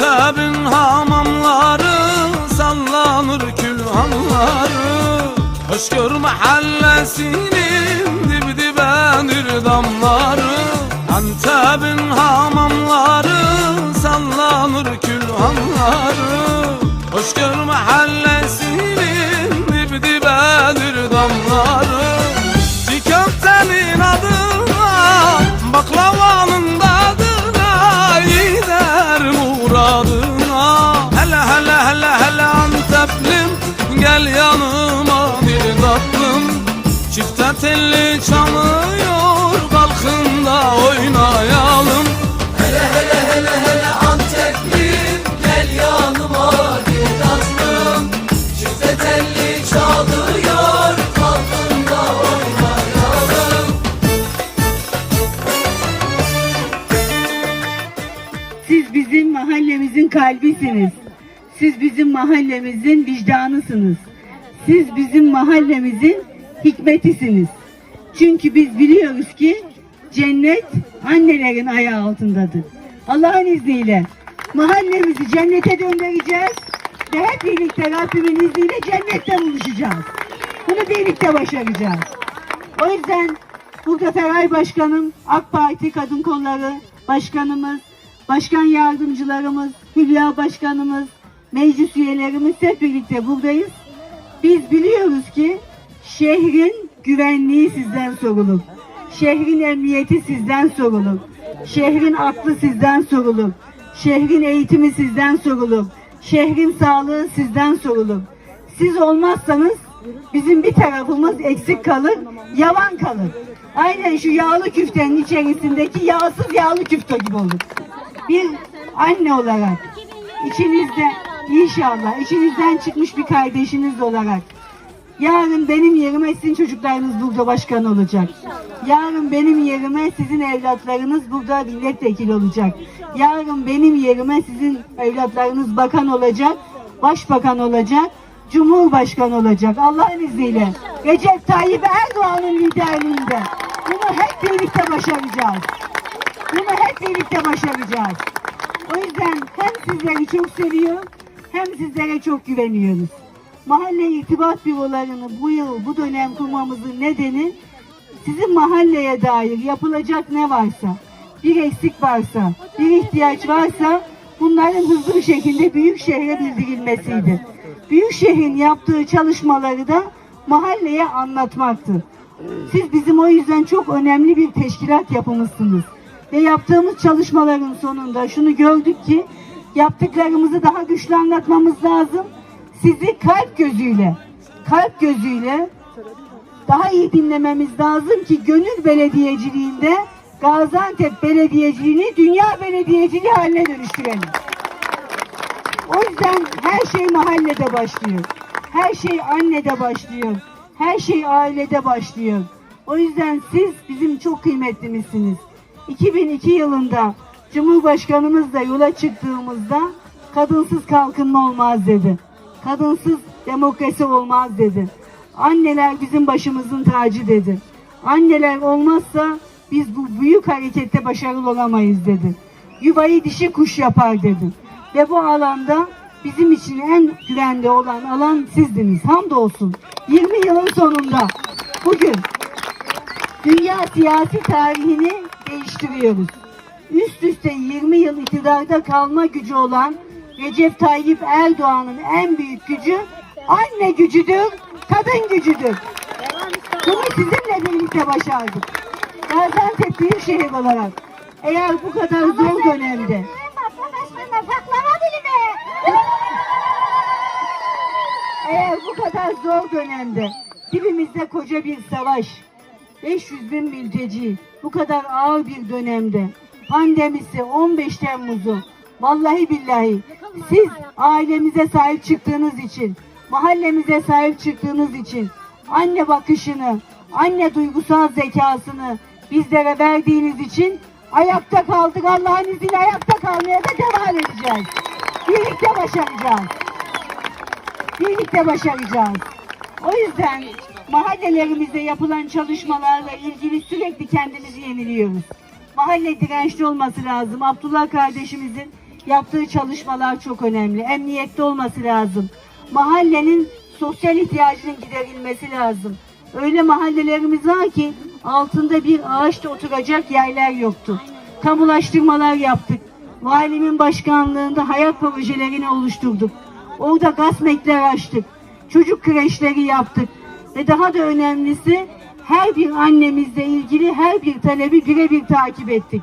Tebin hamamları sallanır külhanları. Hoşgör mahallesinin dip dibenir damları Antep'in hamamları sallanır külhanları. Hoşgör mahallesinin Telli çalıyor Kalkın da oynayalım Hele hele hele hele Anteplim Gel yanıma bir tatlım Çifte telli çalıyor Kalkın da oynayalım Siz bizim mahallemizin kalbisiniz. Siz bizim mahallemizin vicdanısınız. Siz bizim mahallemizin hikmetisiniz. Çünkü biz biliyoruz ki cennet annelerin ayağı altındadır. Allah'ın izniyle mahallemizi cennete döndüreceğiz ve hep birlikte Rabbimin izniyle cennette buluşacağız. Bunu birlikte başaracağız. O yüzden burada Feray Başkanım, AK Parti Kadın Kolları Başkanımız, Başkan Yardımcılarımız, Hülya Başkanımız, meclis üyelerimiz hep birlikte buradayız. Biz biliyoruz ki şehrin güvenliği sizden sorulur. Şehrin emniyeti sizden sorulur. Şehrin aklı sizden sorulur. Şehrin eğitimi sizden sorulur. Şehrin sağlığı sizden sorulur. Siz olmazsanız bizim bir tarafımız eksik kalır, yavan kalır. Aynen şu yağlı küftenin içerisindeki yağsız yağlı küfte gibi olur. Bir anne olarak içinizde inşallah içinizden çıkmış bir kardeşiniz olarak yarın benim yerime sizin çocuklarınız burada başkan olacak. Yarın benim yerime sizin evlatlarınız burada milletvekili olacak. Yarın benim yerime sizin evlatlarınız bakan olacak, başbakan olacak, cumhurbaşkanı olacak Allah'ın izniyle. Recep Tayyip Erdoğan'ın liderliğinde. Bunu hep birlikte başaracağız. Bunu hep birlikte başaracağız. O yüzden hem sizleri çok seviyor hem sizlere çok güveniyoruz. Mahalle irtibat bürolarını bu yıl bu dönem kurmamızın nedeni sizin mahalleye dair yapılacak ne varsa, bir eksik varsa, bir ihtiyaç varsa bunların hızlı bir şekilde büyük şehre bildirilmesiydi. Büyük şehrin yaptığı çalışmaları da mahalleye anlatmaktı. Siz bizim o yüzden çok önemli bir teşkilat yapımızsınız. Ve yaptığımız çalışmaların sonunda şunu gördük ki yaptıklarımızı daha güçlü anlatmamız lazım. Sizi kalp gözüyle, kalp gözüyle daha iyi dinlememiz lazım ki gönül belediyeciliğinde Gaziantep belediyeciliğini dünya belediyeciliği haline dönüştürelim. O yüzden her şey mahallede başlıyor. Her şey annede başlıyor. Her şey ailede başlıyor. O yüzden siz bizim çok kıymetlimizsiniz. 2002 yılında Cumhurbaşkanımızla yola çıktığımızda kadınsız kalkınma olmaz dedi. Kadınsız demokrasi olmaz dedi. Anneler bizim başımızın tacı dedi. Anneler olmazsa biz bu büyük harekette başarılı olamayız dedi. Yuvayı dişi kuş yapar dedi. Ve bu alanda bizim için en güvende olan alan sizdiniz. Hamdolsun. 20 yılın sonunda bugün dünya siyasi tarihini değiştiriyoruz. Üst üste 20 yıl iktidarda kalma gücü olan Recep Tayyip Erdoğan'ın en büyük gücü anne gücüdür, kadın gücüdür. Bunu sizinle birlikte başardık. Gaziantep Büyükşehir olarak eğer bu kadar zor dönemde Eğer bu kadar zor dönemde dibimizde koca bir savaş, 500 bin mülteci, bu kadar ağır bir dönemde pandemisi 15 Temmuz'u vallahi billahi siz ailemize sahip çıktığınız için, mahallemize sahip çıktığınız için anne bakışını, anne duygusal zekasını bizlere verdiğiniz için ayakta kaldık. Allah'ın izniyle ayakta kalmaya da devam edeceğiz. Birlikte başaracağız birlikte başaracağız. O yüzden mahallelerimizde yapılan çalışmalarla ilgili sürekli kendimizi yeniliyoruz. Mahalle dirençli olması lazım. Abdullah kardeşimizin yaptığı çalışmalar çok önemli. Emniyette olması lazım. Mahallenin sosyal ihtiyacının giderilmesi lazım. Öyle mahallelerimiz var ki altında bir ağaçta oturacak yerler yoktu. Kamulaştırmalar yaptık. Valimin başkanlığında hayat projelerini oluşturduk. Orada gasmekler açtık. Çocuk kreşleri yaptık. Ve daha da önemlisi her bir annemizle ilgili her bir talebi birebir takip ettik.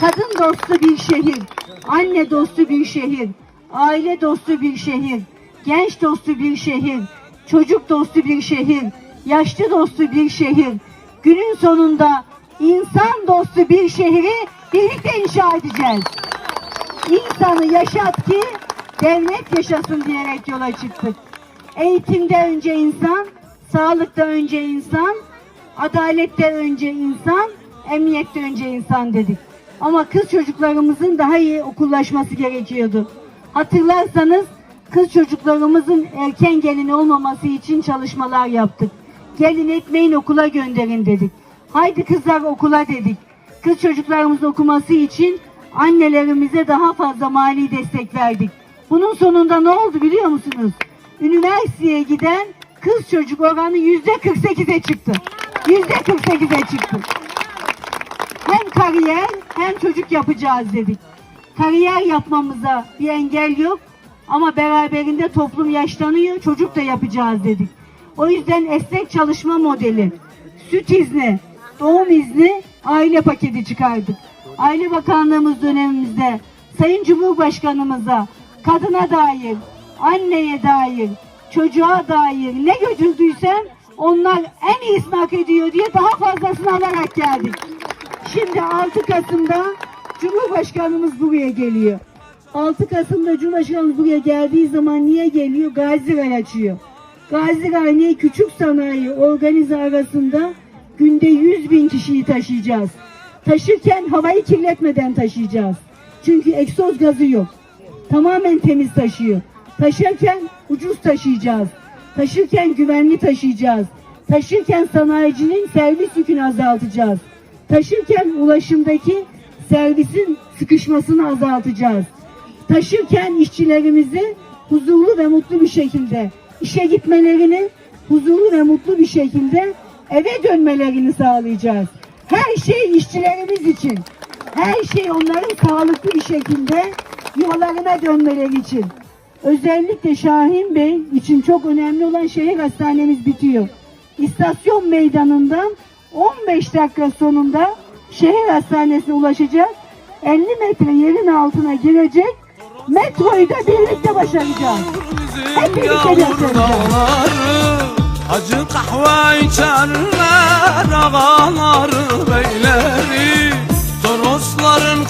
Kadın dostu bir şehir, anne dostu bir şehir, aile dostu bir şehir, genç dostu bir şehir, çocuk dostu bir şehir, yaşlı dostu bir şehir. Günün sonunda insan dostu bir şehri birlikte inşa edeceğiz. İnsanı yaşat ki devlet yaşasın diyerek yola çıktık. Eğitimde önce insan, sağlıkta önce insan, adalette önce insan, emniyette önce insan dedik. Ama kız çocuklarımızın daha iyi okullaşması gerekiyordu. Hatırlarsanız kız çocuklarımızın erken gelin olmaması için çalışmalar yaptık. Gelin etmeyin okula gönderin dedik. Haydi kızlar okula dedik. Kız çocuklarımızın okuması için annelerimize daha fazla mali destek verdik. Bunun sonunda ne oldu biliyor musunuz? Üniversiteye giden kız çocuk oranı yüzde 48'e çıktı. Yüzde 48'e çıktı. Hem kariyer hem çocuk yapacağız dedik. Kariyer yapmamıza bir engel yok ama beraberinde toplum yaşlanıyor, çocuk da yapacağız dedik. O yüzden esnek çalışma modeli, süt izni, doğum izni, aile paketi çıkardık. Aile Bakanlığımız dönemimizde Sayın Cumhurbaşkanımıza kadına dair, anneye dair, çocuğa dair ne götürdüysem onlar en iyisini hak ediyor diye daha fazlasını alarak geldik. Şimdi 6 Kasım'da Cumhurbaşkanımız buraya geliyor. 6 Kasım'da Cumhurbaşkanımız buraya geldiği zaman niye geliyor? Gaziler açıyor. Gaziler'e küçük sanayi organize arasında günde 100 bin kişiyi taşıyacağız. Taşırken havayı kirletmeden taşıyacağız. Çünkü egzoz gazı yok. Tamamen temiz taşıyor. Taşırken ucuz taşıyacağız. Taşırken güvenli taşıyacağız. Taşırken sanayicinin servis yükünü azaltacağız. Taşırken ulaşımdaki servisin sıkışmasını azaltacağız. Taşırken işçilerimizi huzurlu ve mutlu bir şekilde işe gitmelerini huzurlu ve mutlu bir şekilde eve dönmelerini sağlayacağız. Her şey işçilerimiz için. Her şey onların sağlıklı bir şekilde yuvalarına dönmeleri için. Özellikle Şahin Bey için çok önemli olan şehir hastanemiz bitiyor. İstasyon meydanından 15 dakika sonunda şehir hastanesine ulaşacak. 50 metre yerin altına girecek. Metroyu da birlikte başaracağız. Hep birlikte dağları Acı kahve içerler ağaları beyleri Torosların